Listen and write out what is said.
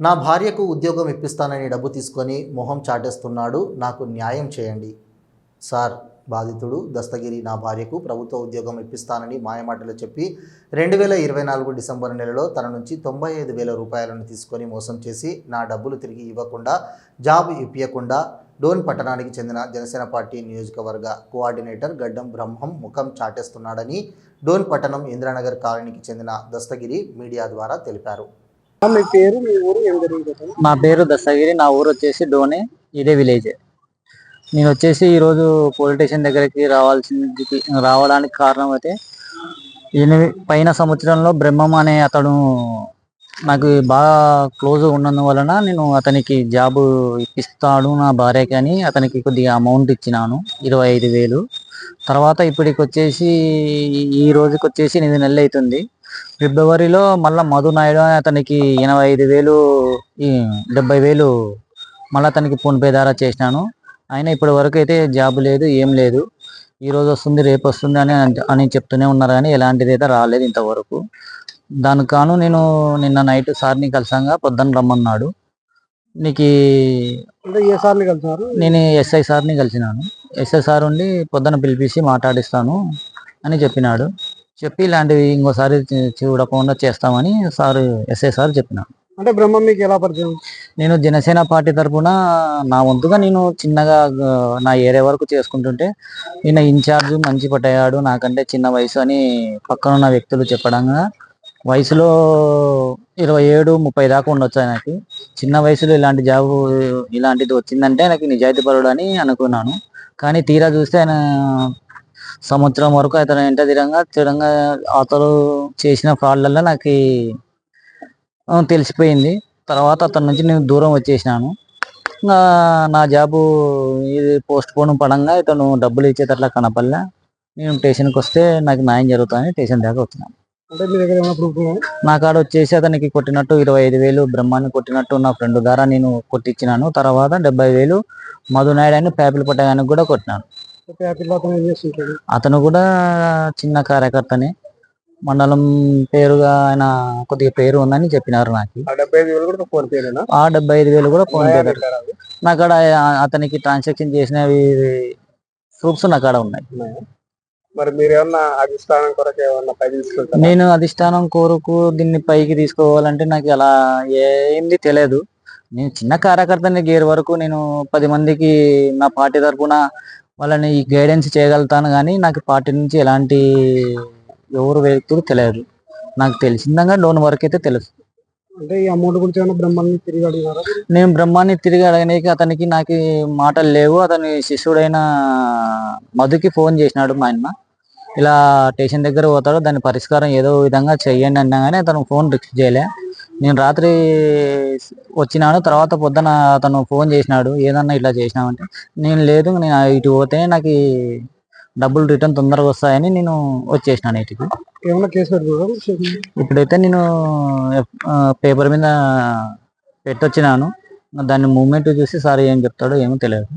నా భార్యకు ఉద్యోగం ఇప్పిస్తానని డబ్బు తీసుకొని మొహం చాటేస్తున్నాడు నాకు న్యాయం చేయండి. సార్ బాధితుడు దస్తగిరి నా భార్యకు ప్రభుత్వ ఉద్యోగం ఇప్పిస్తానని మాయమాటలు చెప్పి రెండు వేల ఇరవై నాలుగు డిసెంబర్ నెలలో తన నుంచి తొంభై ఐదు వేల రూపాయలను తీసుకొని మోసం చేసి నా డబ్బులు తిరిగి ఇవ్వకుండా జాబ్ ఇప్పించకుండా డోన్ పట్టణానికి చెందిన జనసేన పార్టీ నియోజకవర్గ కోఆర్డినేటర్ గడ్డం బ్రహ్మం ముఖం చాటేస్తున్నాడని డోన్ పట్టణం ఇంద్రానగర్ కాలనీకి చెందిన దస్తగిరి మీడియా ద్వారా తెలిపారు. మీ పేరు మీ ఊరు ఏం జరిగింది నా పేరు దశగిరి నా ఊరు వచ్చేసి డోనే ఇదే విలేజ్ నేను వచ్చేసి ఈరోజు పోలీస్ స్టేషన్ దగ్గరికి రావాల్సింది రావడానికి కారణం అయితే ఎనిమిది పైన సంవత్సరంలో బ్రహ్మం అనే అతను నాకు బాగా క్లోజ్ ఉన్నందువలన నేను అతనికి జాబ్ ఇప్పిస్తాడు నా భార్యకి అని అతనికి కొద్దిగా అమౌంట్ ఇచ్చినాను ఇరవై ఐదు వేలు. తర్వాత ఇప్పటికి వచ్చేసి ఈ రోజుకి వచ్చేసి ఎనిమిది నెలలు అవుతుంది. ఫిబ్రవరిలో మళ్ళీ మధు నాయుడు అని అతనికి ఎనభై ఐదు వేలు ఈ డెబ్బై వేలు మళ్ళీ అతనికి ఫోన్పే ద్వారా చేసినాను. ఆయన ఇప్పటి వరకు అయితే జాబ్ లేదు ఏం లేదు. ఈ రోజు వస్తుంది రేపు వస్తుంది అని అని చెప్తూనే ఉన్నారు కానీ ఎలాంటిది అయితే రాలేదు ఇంతవరకు. దానికి కాను నేను నిన్న నైట్ సార్ని కలిసాగా పొద్దున్న రమ్మన్నాడు. నీకు ఏ సార్ని కలిసారు? నేను ఎస్ఐ సార్ని కలిసినాను. ఎస్ఐ సార్ ఉండి పొద్దున పిలిపించి మాట్లాడిస్తాను అని చెప్పినాడు. చెప్పి ఇలాంటివి ఇంకోసారి చూడకుండా చేస్తామని సార్ ఎస్ఐ సార్ చెప్పినాడు అంటే బ్రహ్మం మీకు ఎలా పరిచయం? నేను జనసేన పార్టీ తరపున నా వంతుగా నేను చిన్నగా నా ఏరియా వరకు చేసుకుంటుంటే ఈయన ఇన్ఛార్జ్ మంచి పట్టయ్యాడు నాకంటే చిన్న వయసు అని పక్కన ఉన్న వ్యక్తులు చెప్పడంగా వయసులో ఇరవై ఏడు ముప్పై దాకా ఉండొచ్చు ఆయనకి. చిన్న వయసులో ఇలాంటి జాబ్ ఇలాంటిది వచ్చిందంటే నాకు నిజాయితీ పరుడు అని అనుకున్నాను. కానీ తీరా చూస్తే ఆయన సంవత్సరం వరకు అతను ఎంట తిరంగా తిరంగా అతను చేసిన ఫ్రాడ్లలో నాకు తెలిసిపోయింది. తర్వాత అతని నుంచి నేను దూరం వచ్చేసినాను. నా జాబు ఇది పోస్ట్ పోన్ పడంగా ఇతను డబ్బులు ఇచ్చేటట్లా కనపల్లా నేను స్టేషన్కి వస్తే నాకు న్యాయం జరుగుతుందని స్టేషన్ దాకా వచ్చినాను. నా కాడ వచ్చేసి అతనికి కొట్టినట్టు ఇరవై ఐదు వేలు బ్రహ్మాన్ని కొట్టినట్టు నా ఫ్రెండ్ ద్వారా నేను కొట్టించినాను. తర్వాత డెబ్బై వేలు మధు నాయుడు అని పేపర్లు పట్టడానికి కూడా కొట్టినాను. అతను కూడా చిన్న కార్యకర్తనే. మండలం పేరుగా ఆయన కొద్దిగా పేరు ఉందని చెప్పినారు నాకు. ఆ డెబ్బై ఐదు వేలు కూడా ఫోన్ పే ద్వారా. నా కాడ ఆ- అతనికి ట్రాన్సాక్షన్ చేసినవి ప్రూఫ్స్ నా కాడ ఉన్నాయి. మరి మీరు ఏమన్నా అధిష్టానం కొరకు ఏమన్నా పై తీసుకుంటారా నేను అధిష్టానం కోరుకు దీన్ని పైకి తీసుకోవాలంటే నాకు అలా ఏంది తెలియదు. నేను చిన్న కార్యకర్తని గేర్ వరకు నేను పది మందికి నా పార్టీ తరపున వాళ్ళని గైడెన్స్ చేయగలుగుతాను కానీ నాకు పార్టీ నుంచి ఎలాంటి ఎవరు వ్యక్తులు తెలియదు. నాకు తెలిసిందంగా లోన్ వరకు అయితే తెలుసు. అంటే ఈ అమౌంట్ గురించి బ్రహ్మాన్ని తిరిగి అడిగినారా నేను బ్రహ్మాన్ని తిరిగి అడగడానికి అతనికి నాకు మాటలు లేవు. అతని శిష్యుడైన మధుకి ఫోన్ చేసినాడు మా ఆయన ఇలా స్టేషన్ దగ్గర పోతాడు. దాని పరిష్కారం ఏదో విధంగా చెయ్యండి అన్నా కానీ అతను ఫోన్ రిక్స్ చేయలే. నేను రాత్రి వచ్చినాను తర్వాత పొద్దున అతను ఫోన్ చేసినాడు ఏదన్నా ఇట్లా చేసినామంటే నేను లేదు నేను ఇటు పోతే నాకు డబ్బులు రిటర్న్ తొందరగా వస్తాయని నేను వచ్చేసినాను ఇటుకి. ఏమైనా కేసు ఇప్పుడైతే నేను పేపర్ మీద పెట్టొచ్చినాను. దాని మూమెంట్ చూసి సార్ ఏం చెప్తాడో ఏమో తెలియదు.